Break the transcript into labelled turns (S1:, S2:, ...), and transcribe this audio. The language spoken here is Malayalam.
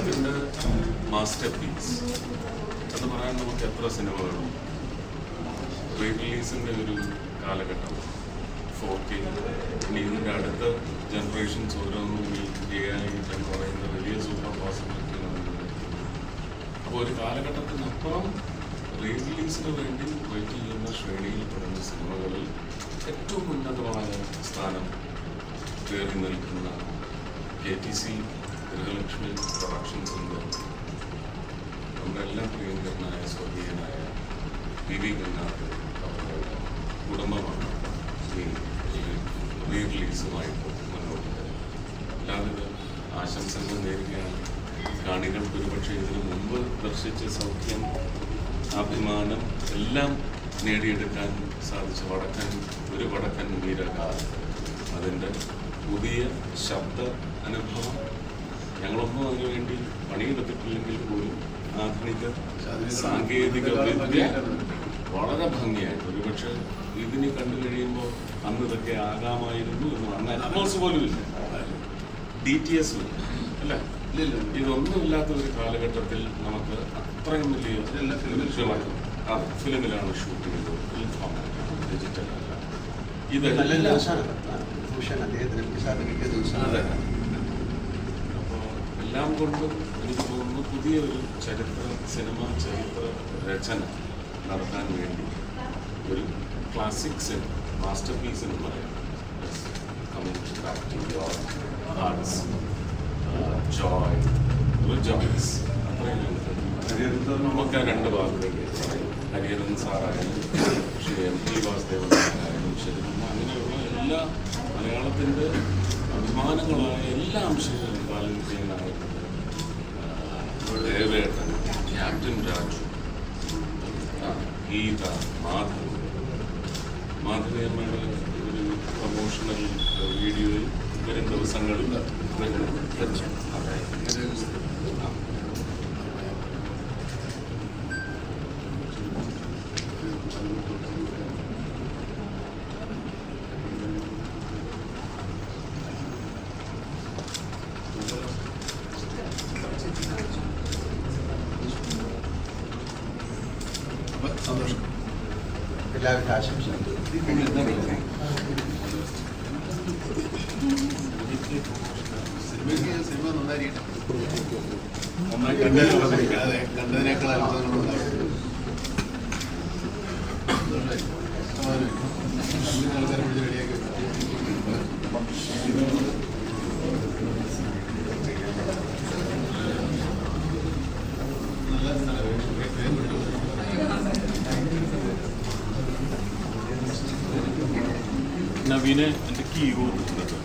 S1: അതിന്റെ മാസ്റ്റർ പീസ് എന്ന് പറയാൻ നമുക്ക് എത്ര സിനിമകളും റീ റിലീസിന്റെ ഒരു കാലഘട്ടം. ഫോർ കെ ഇനി ഇതിന്റെ അടുത്ത ജനറേഷൻസ് ഓരോന്നും എ ഐ എന്ന് പറയുന്ന വലിയ സൂപ്പർ പോസിബിലിറ്റി അപ്പോൾ ഒരു കാലഘട്ടത്തിനപ്പുറം റീ റിലീസിന് വേണ്ടി വെയിറ്റ് ചെയ്യുന്ന ശ്രേണിയിൽ പെടുന്ന സിനിമകളിൽ ഏറ്റവും ഉന്നതമായ സ്ഥാനം കയറി നിൽക്കുന്ന കെ ടി സി ഗൃഹലക്ഷ്മി പ്രൊഡക്ഷൻസിന്റെ നമ്മുടെ എല്ലാം പ്രിയങ്കരനായ സ്വർഗീയനായ പി വി ഗംഗാധർ അവരുടെ കുടുംബമാണ് ഈ റീ റിലീസുമായിട്ട് മുന്നോട്ട് വരുന്നത് എല്ലാവിധ ആശംസകൾ നേരിടുകയാണ് കാണികൾക്ക് ഒരുപക്ഷെ ഇതിനു മുമ്പ് ദർശിച്ച സൗഖ്യം അഭിമാനം എല്ലാം നേടിയെടുക്കാൻ സാധിച്ച വടക്കൻ ഒരു വടക്കൻ വീരകാലം അതിന്റെ പുതിയ ശബ്ദ അനുഭവം ഞങ്ങളൊന്നും അതിനുവേണ്ടി പണിയെടുത്തിട്ടില്ലെങ്കിൽ പോലും ആധുനിക സാങ്കേതിക വിദ്യ വളരെ ഭംഗിയായിട്ട്. ഒരുപക്ഷെ ഇതിനെ കണ്ടു കഴിയുമ്പോൾ അന്ന് ഇതൊക്കെ ആകാമായിരുന്നു എന്ന് പറഞ്ഞാൽ അറ്റ്മോസ് പോലും ഇല്ല. ഡി ടി എസ് അല്ല? ഇതൊന്നും ഇല്ലാത്ത ഒരു കാലഘട്ടത്തിൽ നമുക്ക് അത്രയും വലിയ ഫിലിമിലാണ് ഷൂട്ട് ചെയ്തത്. ഫിലിം ഫോമാറ്റ് ഡിജിറ്റൽ അല്ല.
S2: നല്ല
S1: ഇതെല്ലാം
S2: ദിവസമാണ് ഭൂഷൺ അദ്ദേഹത്തിന് കിട്ടിയ
S1: അപ്പോൾ എല്ലാം കൊണ്ടും എനിക്ക് തോന്നുന്നു പുതിയൊരു ചരിത്ര സിനിമ ചരിത്ര രചന നടത്താൻ വേണ്ടി ഒരു ക്ലാസിക് സിനിമ മാസ്റ്റർ പീസ് എന്ന് പറയാം. Coming back to your hearts Joy ജോയ്സ് അത്രയും ഞങ്ങൾക്ക്. നമുക്ക് രണ്ട് പറയും. ഹരിഹരൻ സാറായാലും ശ്രീ എം ടി വാസുദേവൻ സാറായാലും ശരി അങ്ങനെയുള്ള എല്ലാ മലയാളത്തിന്റെ അഭിമാനങ്ങളായ എല്ലാ അംശങ്ങളും ബാലൻസിയനായിട്ടുണ്ട് ദേവേട്ടൻ ക്യാപ്റ്റൻ രാജു ഗീത മാധവ്. മാധവി അമ്മയുടെ ഒരു പ്രൊമോഷണൽ വീഡിയോയിൽ വരും ദിവസങ്ങളിൽ വരുന്നു അതെ ആ.
S2: സന്തോഷം എല്ലാവരും ആശംസകൾ സിനിമയ്ക്ക് സിനിമ നന്നായിരിക്കട്ടെ
S1: നന്നായി കണ്ടു
S2: അതെ കണ്ടതിനേക്കാൾ. കമ്പനി ആൾക്കാരെ വിളിച്ച് റെഡിയാക്കി നല്ല സ്ഥലം
S1: നവീനെ എന്റെ കീ കൊടുക്കുന്നത്